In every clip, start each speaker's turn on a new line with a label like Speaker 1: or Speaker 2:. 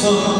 Speaker 1: sun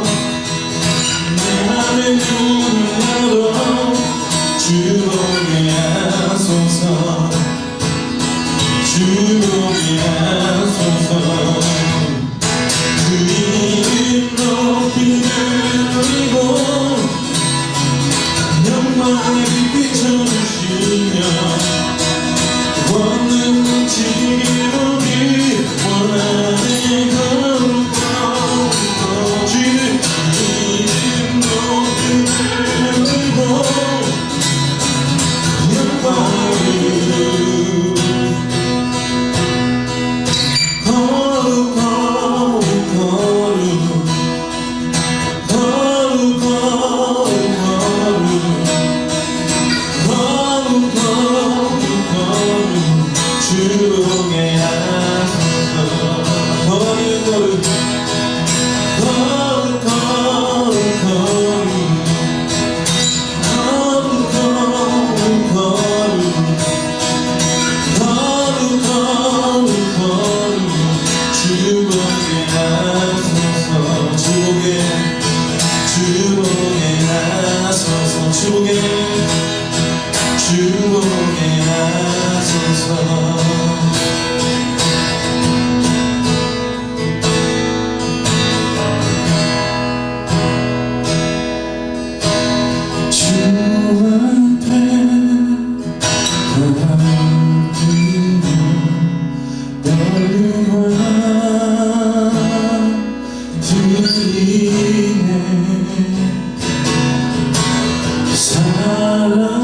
Speaker 1: love.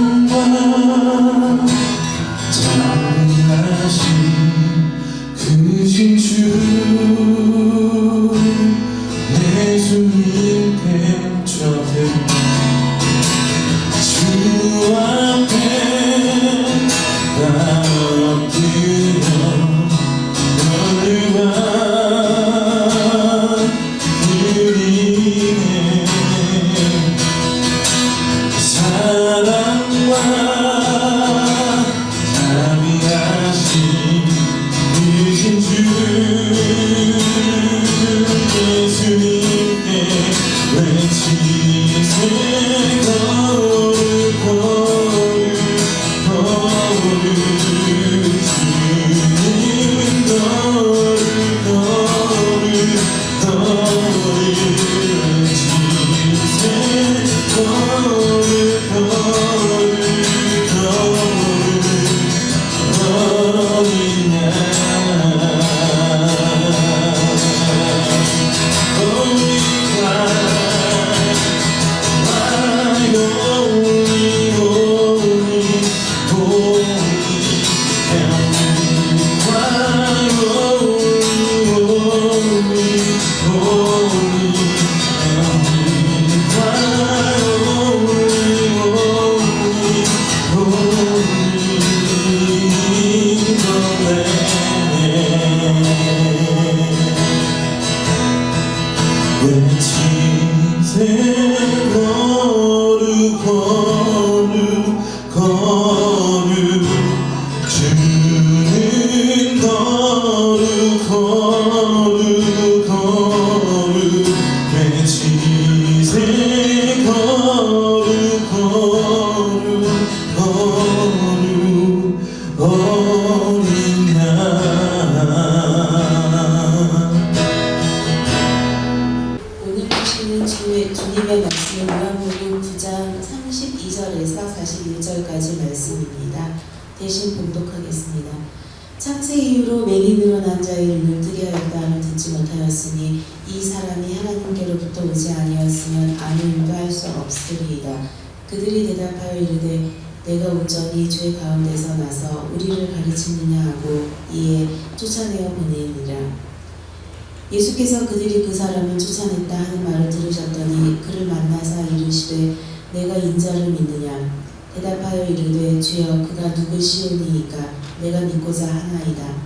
Speaker 1: 인자를 믿느냐? 대답하여 이르되 주여 그가 누구시오니이까 내가 믿고자 하나이다.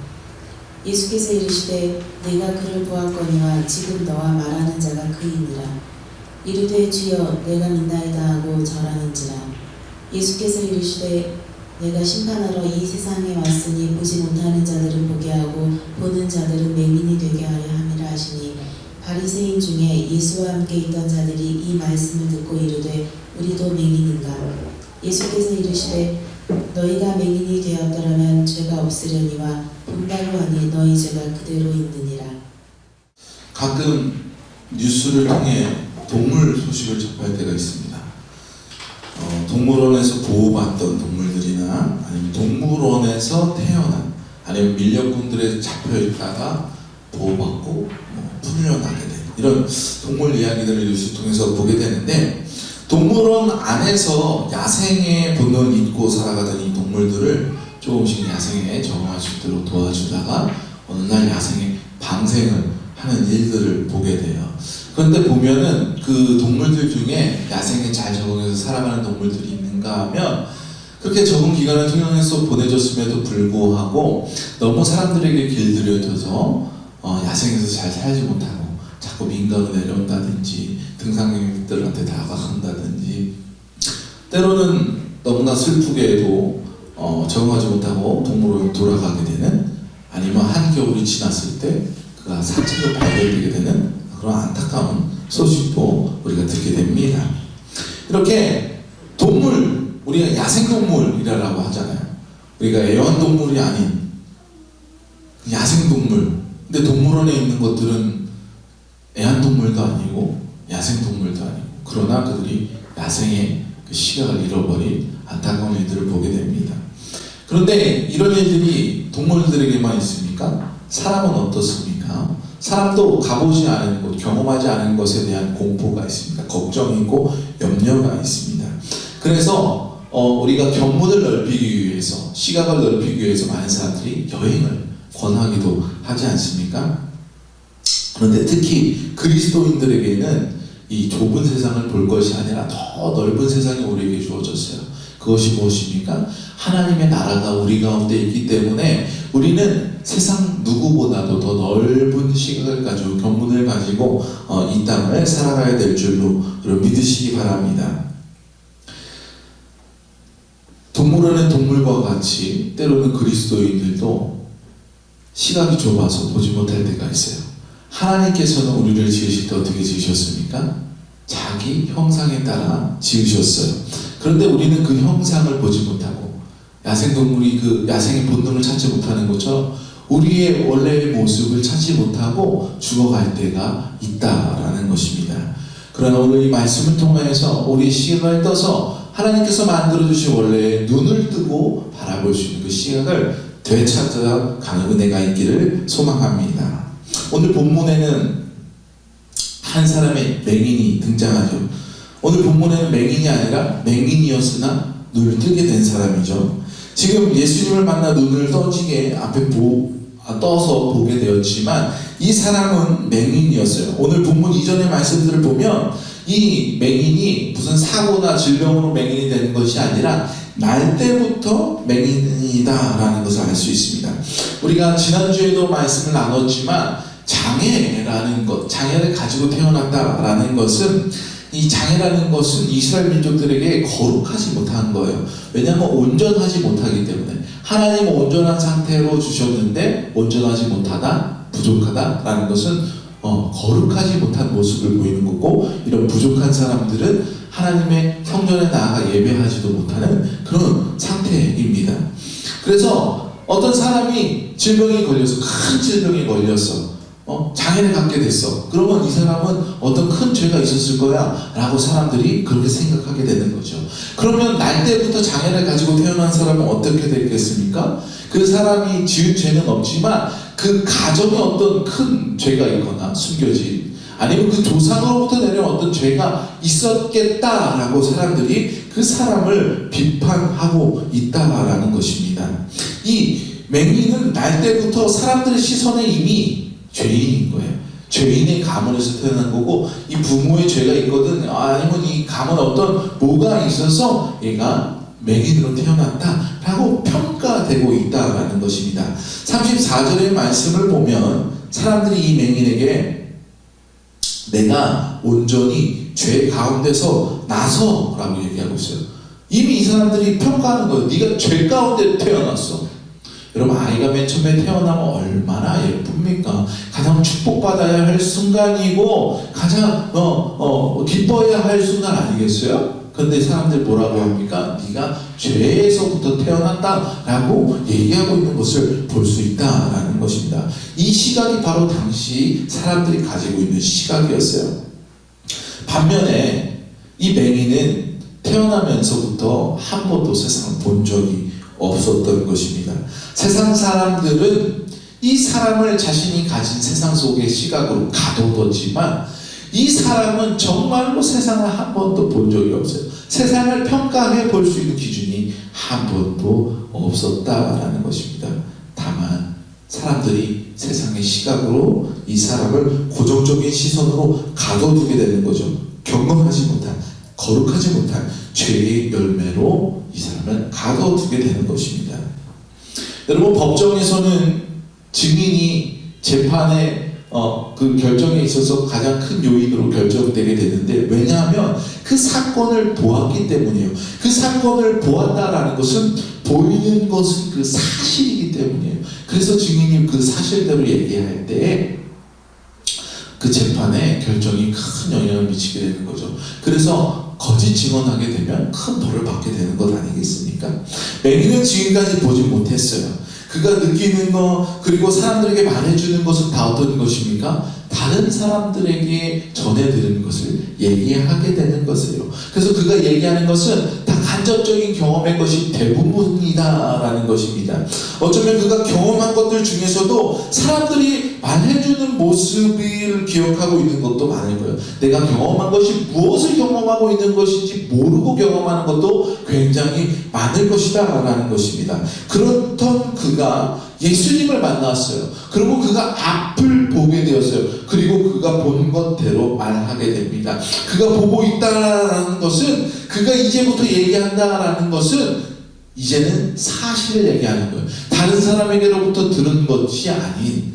Speaker 1: 예수께서 이르시되 내가 그를 보았거니와 지금 너와 말하는 자가 그이니라. 이르되 주여 내가 믿나이다 하고 절하는지라. 예수께서 이르시되 내가 심판하러 이 세상에 왔으니 보지 못하는 자들을 보게 하고 보는 자들은 맹인이 되게 하려 함이라 하시니 바리새인 중에 예수와 함께 있던 자들이 이 말씀을 듣고 이르되 우리도 맹인인가? 예수께서 이르시되 너희가 맹인이 되었더라면 죄가 없으려니와 분발로 하니 너희 죄가 그대로 있느니라.
Speaker 2: 가끔 뉴스를 통해 동물 소식을 접할 때가 있습니다. 어, 동물원에서 보호받던 동물들이나 아니면 동물원에서 태어난 아니면 밀렵꾼들에 잡혀있다가 보호받고 뭐 풀려나게 된 이런 동물 이야기들을 뉴스 통해서 보게 되는데 동물원 안에서 야생의 본능을 잊고 살아가던 이 동물들을 조금씩 야생에 적응할 수 있도록 도와주다가 어느 날 야생에 방생을 하는 일들을 보게 돼요. 그런데 보면은 그 동물들 중에 야생에 잘 적응해서 살아가는 동물들이 있는가 하면 그렇게 적응 기간을 통해서 보내줬음에도 불구하고 너무 사람들에게 길들여져서 어, 야생에서 잘 살지 못하고 자꾸 민가로 내려온다든지 등산객들한테 다가간다든지 때로는 너무나 슬프게도 어, 적응하지 못하고 동물원에 돌아가게 되는 아니면 한겨울이 지났을 때 그가 사체로 발견되게 되는 그런 안타까운 소식도 우리가 듣게 됩니다. 이렇게 동물, 우리가 야생동물이라고 하잖아요. 우리가 애완동물이 아닌 야생동물. 근데 동물원에 있는 것들은 애완동물도 아니고 야생동물도 아니고 그러나 그들이 야생의 그 시각을 잃어버린 안타까운 일들을 보게 됩니다. 그런데 이런 일들이 동물들에게만 있습니까? 사람은 어떻습니까? 사람도 가보지 않은 곳, 경험하지 않은 것에 대한 공포가 있습니다. 걱정이 있고 염려가 있습니다. 그래서 어, 우리가 견문을 넓히기 위해서, 시각을 넓히기 위해서 많은 사람들이 여행을 권하기도 하지 않습니까? 그런데 특히 그리스도인들에게는 이 좁은 세상을 볼 것이 아니라 더 넓은 세상이 우리에게 주어졌어요. 그것이 무엇입니까? 하나님의 나라가 우리 가운데 있기 때문에 우리는 세상 누구보다도 더 넓은 시각을 가지고 견문을 가지고 어, 이 땅을 살아가야 될 줄로 믿으시기 바랍니다. 동물원의 동물과 같이 때로는 그리스도인들도 시각이 좁아서 보지 못할 때가 있어요. 하나님께서는 우리를 지으실 때 어떻게 지으셨습니까? 자기 형상에 따라 지으셨어요. 그런데 우리는 그 형상을 보지 못하고 야생동물이 그 야생의 본능을 찾지 못하는 것처럼 우리의 원래의 모습을 찾지 못하고 죽어갈 때가 있다라는 것입니다. 그러나 오늘 이 말씀을 통해서 우리 시각을 떠서 하나님께서 만들어주신 원래의 눈을 뜨고 바라볼 수 있는 그 시각을 되찾아 가는 은혜가 있기를 소망합니다. 오늘 본문에는 한 사람의 맹인이 등장하죠. 오늘 본문에는 맹인이 아니라 맹인이었으나 눈을 뜨게 된 사람이죠. 지금 예수님을 만나 눈을 떠지게 앞에 보, 아, 떠서 보게 되었지만 이 사람은 맹인이었어요. 오늘 본문 이전의 말씀들을 보면 이 맹인이 무슨 사고나 질병으로 맹인이 되는 것이 아니라 날 때부터 맹인이다라는 것을 알 수 있습니다. 우리가 지난주에도 말씀을 나눴지만 장애라는 것, 장애를 가지고 태어났다라는 것은 이 장애라는 것은 이스라엘 민족들에게 거룩하지 못한 거예요. 왜냐하면 온전하지 못하기 때문에 하나님은 온전한 상태로 주셨는데 온전하지 못하다, 부족하다라는 것은 어, 거룩하지 못한 모습을 보이는 거고 이런 부족한 사람들은 하나님의 성전에 나아가 예배하지도 못하는 그런 상태입니다. 그래서 어떤 사람이 질병이 걸려서 큰 질병이 걸렸어. 어? 장애를 갖게 됐어. 그러면 이 사람은 어떤 큰 죄가 있었을 거야. 라고 사람들이 그렇게 생각하게 되는 거죠. 그러면 날 때부터 장애를 가지고 태어난 사람은 어떻게 됐겠습니까? 그 사람이 지은 죄는 없지만 그 가정에 어떤 큰 죄가 있거나 숨겨진 아니면 그 조상으로부터 내려온 어떤 죄가 있었겠다라고 사람들이 그 사람을 비판하고 있다라는 것입니다. 이 맹인은 날 때부터 사람들의 시선에 이미 죄인인 거예요. 죄인의 가문에서 태어난 거고 이 부모의 죄가 있거든 아니면 이 가문 어떤 뭐가 있어서 얘가 맹인으로 태어났다라고 평가되고 있다라는 것입니다. 34절의 말씀을 보면 사람들이 이 맹인에게 내가 온전히 죄 가운데서 나서라고 얘기하고 있어요. 이미 이 사람들이 평가하는 거예요. 네가 죄 가운데 태어났어. 여러분 아이가 맨 처음에 태어나면 얼마나 예쁩니까? 가장 축복받아야 할 순간이고 가장 어, 어, 기뻐해야 할 순간 아니겠어요? 근데 사람들 뭐라고 합니까? 네가 죄에서부터 태어났다라고 얘기하고 있는 것을 볼 수 있다라는 것입니다. 이 시각이 바로 당시 사람들이 가지고 있는 시각이었어요. 반면에 이 맹인은 태어나면서부터 한 번도 세상을 본 적이 없었던 것입니다. 세상 사람들은 이 사람을 자신이 가진 세상 속의 시각으로 가둬뒀지만 이 사람은 정말로 세상을 한 번도 본 적이 없어요. 세상을 평가해 볼 수 있는 기준이 한 번도 없었다라는 것입니다. 다만 사람들이 세상의 시각으로 이 사람을 고정적인 시선으로 가둬두게 되는 거죠. 경건하지 못한, 거룩하지 못한 죄의 열매로 이 사람을 가둬두게 되는 것입니다. 여러분 법정에서는 증인이 재판에 어, 그 결정에 있어서 가장 큰 요인으로 결정되게 되는데 왜냐하면 그 사건을 보았기 때문이에요. 그 사건을 보았다라는 것은 보이는 것은 그 사실이기 때문이에요. 그래서 증인이 그 사실대로 얘기할 때 그 재판에 결정이 큰 영향을 미치게 되는 거죠. 그래서 거짓 증언하게 되면 큰 벌을 받게 되는 것 아니겠습니까? 맹인은 지금까지 보지 못했어요. 그가 느끼는 거 그리고 사람들에게 말해주는 것은 다 어떤 것입니까? 다른 사람들에게 전해 들은 것을 얘기하게 되는 것이에요. 그래서 그가 얘기하는 것은 다 간접적인 경험의 것이 대부분이다라는 것입니다. 어쩌면 그가 경험한 것들 중에서도 사람들이 말해주는 모습을 기억하고 있는 것도 많을 거예요. 내가 경험한 것이 무엇을 경험하고 있는 것인지 모르고 경험하는 것도 굉장히 많을 것이다라는 것입니다. 그렇던 그가 예수님을 만났어요. 그리고 그가 앞을 보게 되었어요. 그리고 그가 본 것대로 말하게 됩니다. 그가 보고 있다라는 것은 그가 이제부터 얘기한다라는 것은 이제는 사실을 얘기하는 거예요. 다른 사람에게로부터 들은 것이 아닌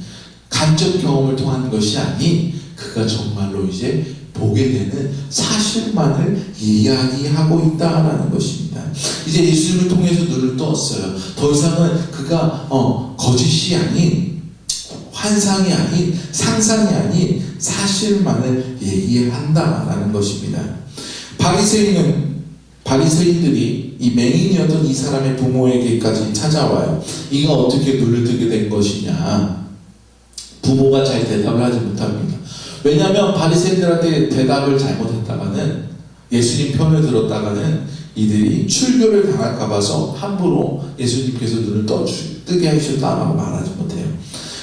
Speaker 2: 간접 경험을 통한 것이 아닌 그가 정말로 이제 보게 되는 사실만을 이야기하고 있다라는 것입니다. 이제 예수님을 통해서 눈을 떴어요. 더 이상은 그가 어, 거짓이 아닌 환상이 아닌 상상이 아닌 사실만을 얘기한다라는 것입니다. 바리새인은 바리새인들이 이 맹인이었던 이 사람의 부모에게까지 찾아와요. 이가 어떻게 눈을 뜨게 된 것이냐? 부모가 잘 대답을 하지 못합니다. 왜냐하면 바리새인들한테 대답을 잘못했다가는 예수님 편을 들었다가는 이들이 출교를 당할까 봐서 함부로 예수님께서 눈을 떠주, 뜨게 하셨다라고 말하지 못해요.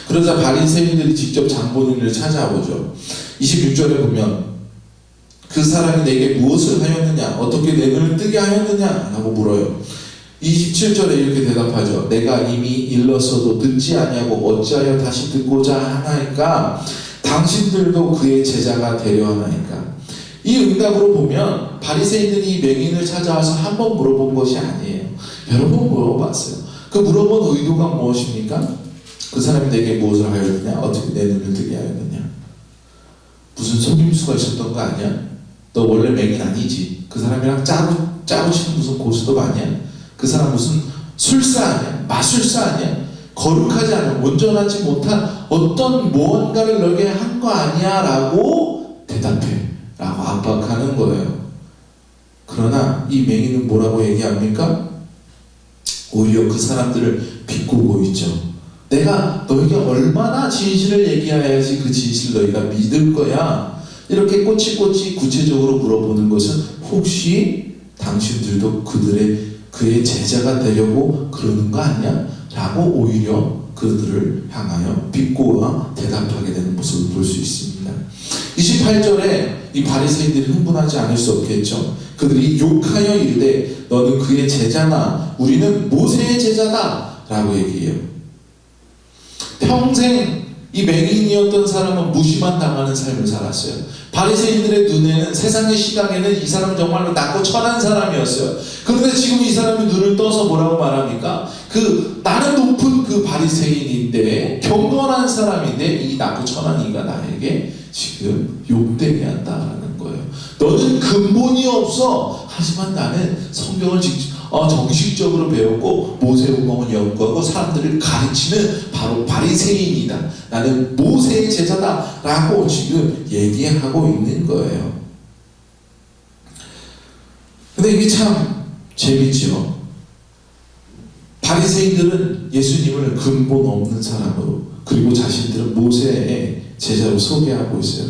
Speaker 2: 그러자 바리새인들이 직접 장본인을 찾아오죠. 26절에 보면 그 사람이 내게 무엇을 하였느냐 어떻게 내 눈을 뜨게 하였느냐 라고 물어요. 27절에 이렇게 대답하죠. 내가 이미 일렀어도 듣지 아니하고 어찌하여 다시 듣고자 하나이까 당신들도 그의 제자가 되려 하나이까 이 응답으로 보면 바리새인들이 맹인을 찾아와서 한 번 물어본 것이 아니에요. 여러 번 물어봤어요. 그 물어본 의도가 무엇입니까? 그 사람이 내게 무엇을 하였느냐? 어떻게 내 눈을 뜨게 하였느냐? 무슨 속임수가 있었던 거 아니야? 너 원래 맹인 아니지? 그 사람이랑 짜고 짜고 치는 무슨 고스톱 아니야? 그 사람 무슨 술사 아니야? 마술사 아니야? 거룩하지 않아 온전하지 못한 어떤 무언가를 너에게 한 거 아니야? 라고 대답해 라고 압박하는 거예요 그러나 이 맹인은 뭐라고 얘기합니까? 오히려 그 사람들을 비꼬고 있죠 내가 너에게 얼마나 진실을 얘기해야지 그 진실 너희가 믿을 거야 이렇게 꼬치꼬치 구체적으로 물어보는 것은 혹시 당신들도 그들의 그의 제자가 되려고 그러는 거 아니야? 라고 오히려 그들을 향하여 비꼬아 대답하게 되는 모습을 볼 수 있습니다. 28절에 이 바리새인들이 흥분하지 않을 수 없겠죠. 그들이 욕하여 이르되 너는 그의 제자나 우리는 모세의 제자다 라고 얘기해요. 평생 이 맹인이었던 사람은 무시만 당하는 삶을 살았어요. 바리새인들의 눈에는 세상의 시각에는 이 사람은 정말로 낮고 천한 사람이었어요. 그런데 지금 이 사람이 눈을 떠서 뭐라고 말합니까? 그 나는 높은 그 바리새인인데 경건한 사람인데 이 낮고 천한 이가 나에게 지금 욕되게 한다라는 거예요. 너는 근본이 없어. 하지만 나는 성경을 직접 어, 정식적으로 배웠고 모세오경을 연구하고 사람들을 가르치는 바로 바리새인이다. 나는 모세의 제자다라고 지금 얘기하고 있는 거예요. 근데 이게 참 재밌죠. 바리새인들은 예수님을 근본 없는 사람으로 그리고 자신들은 모세의 제자로 소개하고 있어요.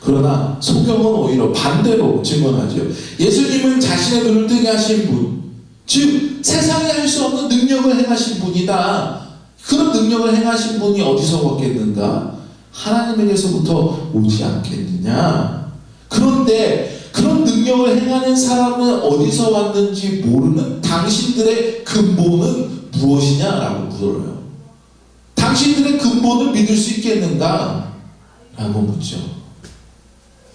Speaker 2: 그러나 소경은 오히려 반대로 증언하죠. 예수님은 자신의 눈을 뜨게 하신 분, 즉 세상에 할 수 없는 능력을 행하신 분이다. 그런 능력을 행하신 분이 어디서 왔겠는가? 하나님에게서부터 오지 않겠느냐? 그런데 그런 능력을 행하는 사람은 어디서 왔는지 모르는 당신들의 근본은 무엇이냐라고 물어요. 당신들의 근본을 믿을 수 있겠는가? 라고 묻죠.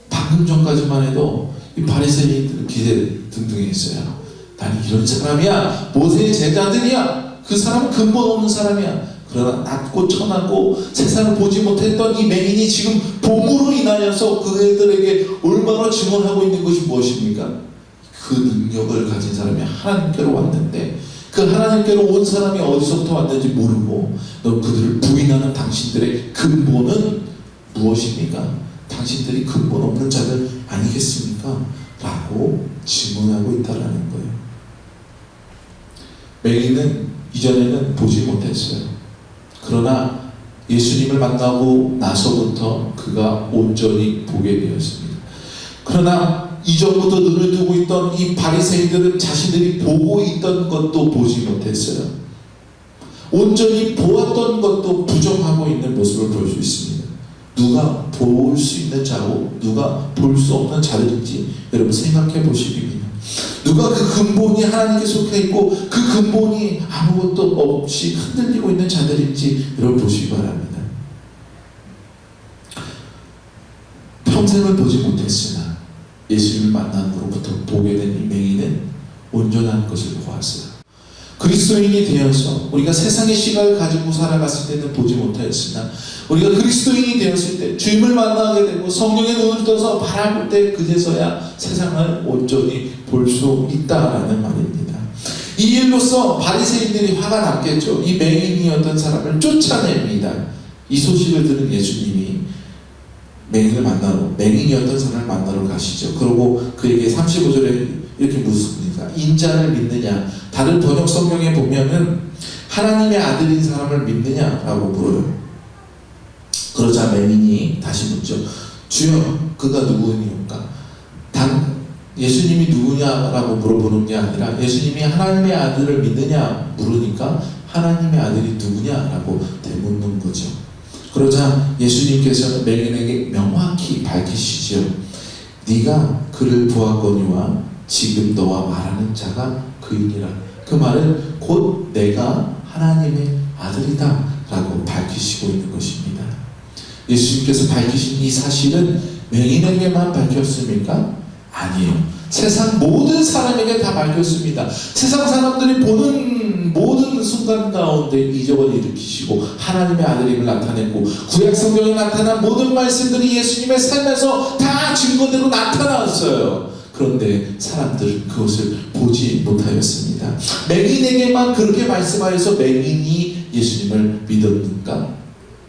Speaker 2: 방금 전까지만 해도 이 바리새인들 기대 등등했어요. 나는 이런 사람이야. 모세의 제자들이야. 그 사람은 근본 없는 사람이야. 그러나 낮고 천하고 세상을 보지 못했던 이 맹인이 지금 봄으로 인하여서 그들에게 얼마나 증언하고 있는 것이 무엇입니까? 그 능력을 가진 사람이 하나님께로 왔는데 그 하나님께로 온 사람이 어디서부터 왔는지 모르고 너 그들을 부인하는 당신들의 근본은 무엇입니까? 당신들이 근본 없는 자들 아니겠습니까? 라고 질문하고 있다라는 거예요. 맹인은 이전에는 보지 못했어요. 그러나 예수님을 만나고 나서부터 그가 온전히 보게 되었습니다. 그러나 이전부터 눈을 뜨고 있던 이 바리새인들은 자신들이 보고 있던 것도 보지 못했어요. 온전히 보았던 것도 부정하고 있는 모습을 볼 수 있습니다. 누가 볼 수 있는 자고 누가 볼 수 없는 자들인지 여러분 생각해 보시기입니다. 누가 그 근본이 하나님께 속해 있고 그 근본이 아무것도 없이 흔들리고 있는 자들인지 여러분 보시기 바랍니다. 평생을 보지 못했으나 예수님을 만난 후로부터 보게 된이 맹인은 온전한 것을 보았어요. 그리스도인이 되어서 우리가 세상의 시각을 가지고 살아갔을 때는 보지 못하였으나 우리가 그리스도인이 되었을 때 주님을 만나게 되고 성령의 눈을 떠서 바라볼 때 그제서야 세상을 온전히 볼 수 있다라는 말입니다. 이 일로서 바리새인들이 화가 났겠죠. 이 맹인이었던 사람을 쫓아냅니다. 이 소식을 들은 예수님이 맹인을 만나러 맹인이었던 사람을 만나러 가시죠. 그리고 그에게 35절에 이렇게 묻습니다. 인자를 믿느냐? 다른 번역 성경에 보면은 하나님의 아들인 사람을 믿느냐라고 물어요. 그러자 맹인이 다시 묻죠. 주여, 그가 누구니까? 단 예수님이 누구냐라고 물어보는 게 아니라 예수님이 하나님의 아들을 믿느냐 물으니까 하나님의 아들이 누구냐라고 되묻는 거죠. 그러자 예수님께서는 맹인에게 명확히 밝히시죠. 네가 그를 보았거니와 지금 너와 말하는 자가 그이니라. 그 말은 곧 내가 하나님의 아들이다 라고 밝히시고 있는 것입니다. 예수님께서 밝히신 이 사실은 맹인에게만 밝혔습니까? 아니에요. 세상 모든 사람에게 다 밝혔습니다. 세상 사람들이 보는 순간 가운데 이적을 일으키시고 하나님의 아들임을 나타냈고 구약 성경에 나타난 모든 말씀들이 예수님의 삶에서 다 증거대로 나타났어요. 그런데 사람들은 그것을 보지 못하였습니다. 맹인에게만 그렇게 말씀하여서 맹인이 예수님을 믿었는가?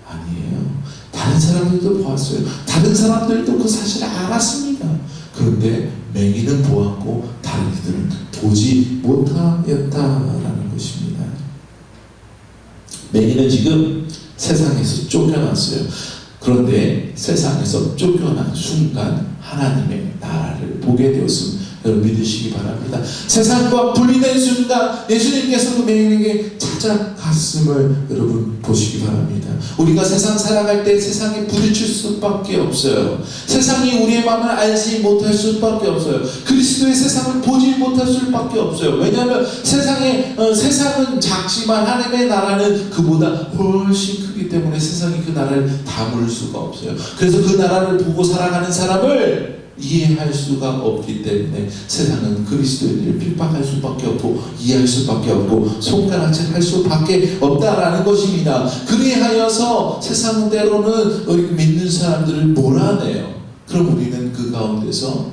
Speaker 2: 아니에요. 다른 사람들도 보았어요. 다른 사람들도 그 사실을 알았습니다. 그런데 맹인은 보았고 다른 이들은 보지 못하였다라는 것입니다. 맹인은 지금 세상에서 쫓겨났어요. 그런데 세상에서 쫓겨난 순간 하나님의 나라를 보게 되었습니다. 여러분 믿으시기 바랍니다. 세상과 분리된 순간 예수님께서 그 맹인에게 찾아갔음을 여러분 보시기 바랍니다. 우리가 세상 살아갈 때 세상에 부딪힐 수밖에 없어요. 세상이 우리의 마음을 알지 못할 수밖에 없어요. 그리스도의 세상을 보지 못할 수밖에 없어요. 왜냐하면 세상에 어, 세상은 작지만 하나님의 나라는 그보다 훨씬 크기 때문에 세상이 그 나라를 다물 수가 없어요. 그래서 그 나라를 보고 살아가는 사람을 이해할 수가 없기 때문에 세상은 그리스도인들을 핍박할 수밖에 없고 이해할 수밖에 없고 손가락질 할 수밖에 없다라는 것입니다. 그리하여서 세상은 때로는 우리 믿는 사람들을 몰아내요. 그럼 우리는 그 가운데서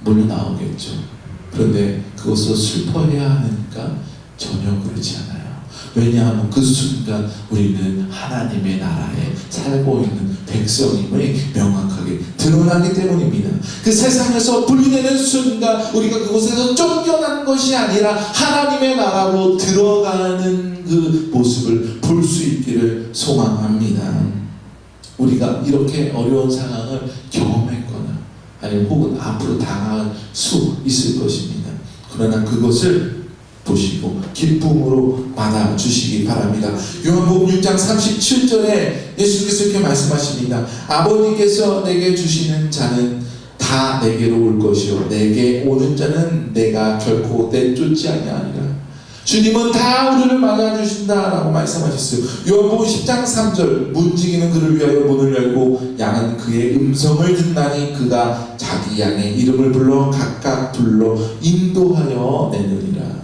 Speaker 2: 몰려 나오겠죠. 그런데 그것을 슬퍼해야 하니까 전혀 그렇지 않아요. 왜냐하면 그 순간 우리는 하나님의 나라에 살고 있는 백성임을 명확하게 드러나기 때문입니다. 그 세상에서 분리되는 순간 우리가 그곳에서 쫓겨난 것이 아니라 하나님의 나라로 들어가는 그 모습을 볼 수 있기를 소망합니다. 우리가 이렇게 어려운 상황을 경험했거나 아니면 혹은 앞으로 당할 수 있을 것입니다. 그러나 그것을 보시고 기쁨으로 받아 주시기 바랍니다. 요한복음 6장 37절에 예수께서 이렇게 말씀하십니다. 아버지께서 내게 주시는 자는 다 내게로 올 것이요 내게 오는 자는 내가 결코 내쫓지 아니하리라. 주님은 다 우리를 맞아주신다라고 말씀하셨어요. 요한복음 10장 3절 문지기는 그를 위하여 문을 열고 양은 그의 음성을 듣나니 그가 자기 양의 이름을 불러 각각 불러 인도하여 내느니라.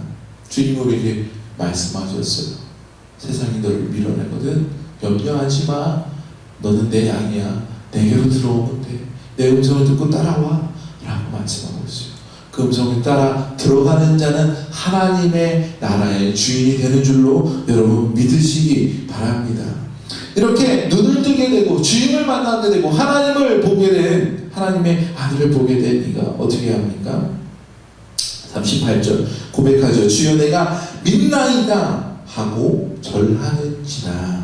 Speaker 2: 주님 우리에게 말씀하셨어요. 세상이 너를 밀어내거든 염려하지 마. 너는 내 양이야. 내게로 들어오면 돼. 내 음성을 듣고 따라와. 라고 말씀하고 있어요. 그 음성을 따라 들어가는 자는 하나님의 나라의 주인이 되는 줄로 여러분 믿으시기 바랍니다. 이렇게 눈을 뜨게 되고 주님을 만나게 되고 하나님을 보게 된 하나님의 아들을 보게 된 이가 어떻게 합니까? 38절 고백하죠. 주여 내가 믿나이다 하고 절하는지라.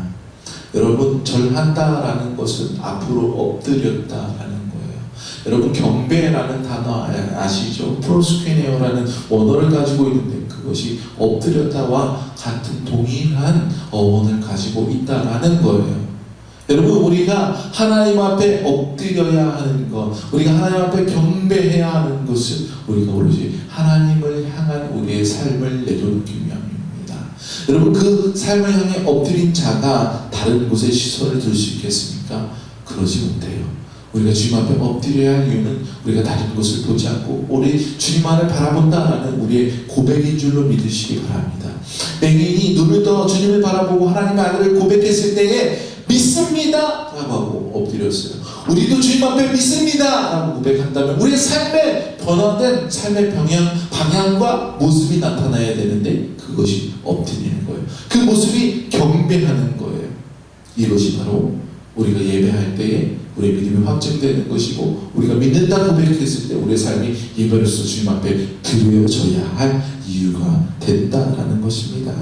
Speaker 2: 여러분 절한다라는 것은 앞으로 엎드렸다라는 거예요. 여러분 경배라는 단어 아- 아시죠? 프로스케네오라는 원어를 가지고 있는데 그것이 엎드렸다와 같은 동일한 어원을 가지고 있다라는 거예요. 여러분 우리가 하나님 앞에 엎드려야 하는 것, 우리가 하나님 앞에 경배해야 하는 것은 우리가 오로지 하나님을 향한 우리의 삶을 내려놓기 위함입니다. 여러분 그 삶을 향해 엎드린 자가 다른 곳에 시선을 둘 수 있겠습니까? 그러지 못해요. 우리가 주님 앞에 엎드려야 할 이유는 우리가 다른 곳을 보지 않고 우리 주님만을 바라본다라는 우리의 고백인 줄로 믿으시기 바랍니다. 맹인이 눈을 떠 주님을 바라보고 하나님의 아들을 고백했을 때에 믿습니다! 라고 하고 엎 드렸어요. 우리도 주님 앞에 믿습니다! 라고 고백한다면 우리의 삶의 변화된 삶의 방향, 방향과 모습이 나타나야 되는데 그것이 엎드리는 거예요. 그 모습이 경배하는 거예요. 이것이 바로 우리가 예배할 때에 우리의 믿음이 확증되는 것이고 우리가 믿는다 고백했을 때 우리의 삶이 예배로서 주님 앞에 드려져야 할 이유가 된다라는 것입니다.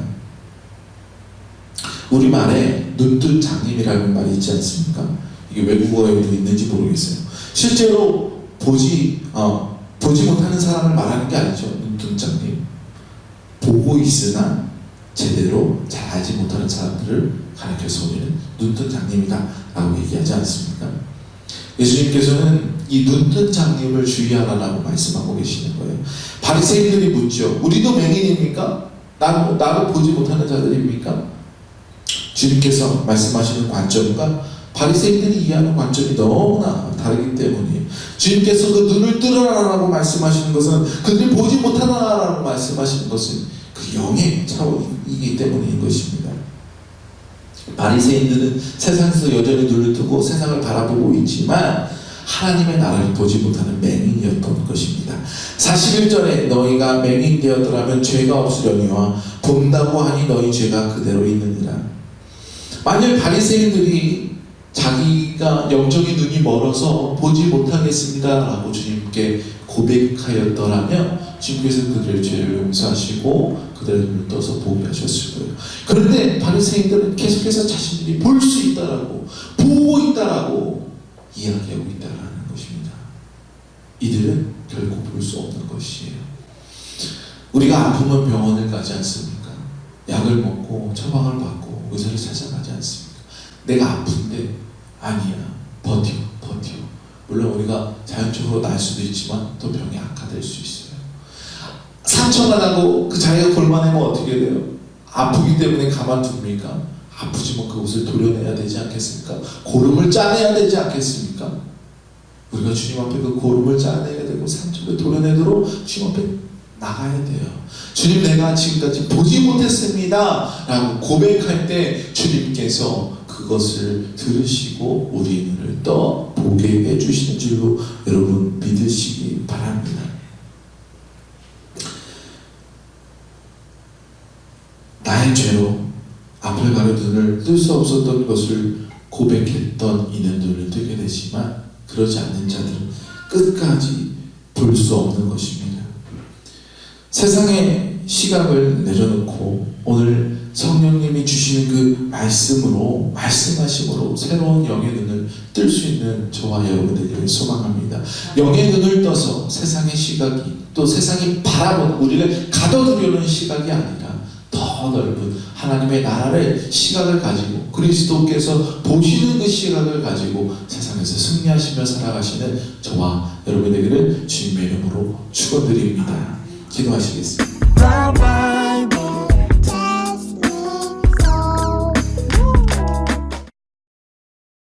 Speaker 2: 우리말에 눈뜬 장님이라는 말이 있지 않습니까? 외국어에도 있는지 모르겠어요. 실제로 보지 어, 보지 못하는 사람을 말하는 게 아니죠. 눈뜬 장님. 보고 있으나 제대로 잘 알지 못하는 사람들을 가르쳐서 우리는 눈뜬 장님이다 라고 얘기하지 않습니까? 예수님께서는 이 눈뜬 장님을 주의하라라고 말씀하고 계시는 거예요. 바리새인들이 묻죠. 우리도 맹인입니까? 나를, 나를 보지 못하는 자들입니까? 주님께서 말씀하시는 관점과 바리새인들이 이해하는 관점이 너무나 다르기 때문에 주님께서 그 눈을 뜨라라고 말씀하시는 것은 그들이 보지 못하다라고 말씀하시는 것은 그 영의 차원이기 때문인 것입니다. 바리새인들은 세상에서 여전히 눈을 뜨고 세상을 바라보고 있지만 하나님의 나라를 보지 못하는 맹인이었던 것입니다. 41절에 너희가 맹인 되었더라면 죄가 없으려니와 본다고 하니 너희 죄가 그대로 있느니라. 만일 바리새인들이 자기가 영적인 눈이 멀어서 보지 못하겠습니다라고 주님께 고백하였더라면 주님께서 그들의 죄를 용서하시고 그들의 눈을 떠서 보게 하셨을 거예요. 그런데 바리새인들은 계속해서 자신들이 볼 수 있다라고 보고 있다라고 이야기하고 있다라는 것입니다. 이들은 결코 볼 수 없는 것이에요. 우리가 아프면 병원을 가지 않습니까? 약을 먹고 처방을 받고 의사를 찾아가지 않습니까? 내가 아픈데 아니야 버텨 버텨 물론 우리가 자연적으로 날 수도 있지만 또 병이 악화될 수 있어요. 상처가 나고 그 자기가 골마내면 어떻게 돼요? 아프기 때문에 가만둡니까? 아프지만 그것을 도려내야 되지 않겠습니까? 고름을 짜내야 되지 않겠습니까? 우리가 주님 앞에 그 고름을 짜내야 되고 상처를 도려내도록 주님 앞에 나가야 돼요. 주님 내가 지금까지 보지 못했습니다. 라고 고백할 때 주님께서 그것을 들으시고 우리 눈을 떠 보게 해주시는 줄로 여러분 믿으시기 바랍니다. 나의 죄로 앞을 가려눈을 뜰 수 없었던 것을 고백했던 이는 눈을 뜨게 되지만 그러지 않는 자들은 끝까지 볼 수 없는 것입니다. 세상의 시각을 내려놓고 오늘 성령님이 주시는 그 말씀으로 말씀하심으로 새로운 영의 눈을 뜰 수 있는 저와 여러분들에게 소망합니다. 영의 눈을 떠서 세상의 시각이 또 세상이 바라보는 우리를 가둬두려는 시각이 아니라 더 넓은 하나님의 나라의 시각을 가지고 그리스도께서 보시는 그 시각을 가지고 세상에서 승리하시며 살아가시는 저와 여러분에게를 주님의 이름으로 축원드립니다. 기도하시겠습니다.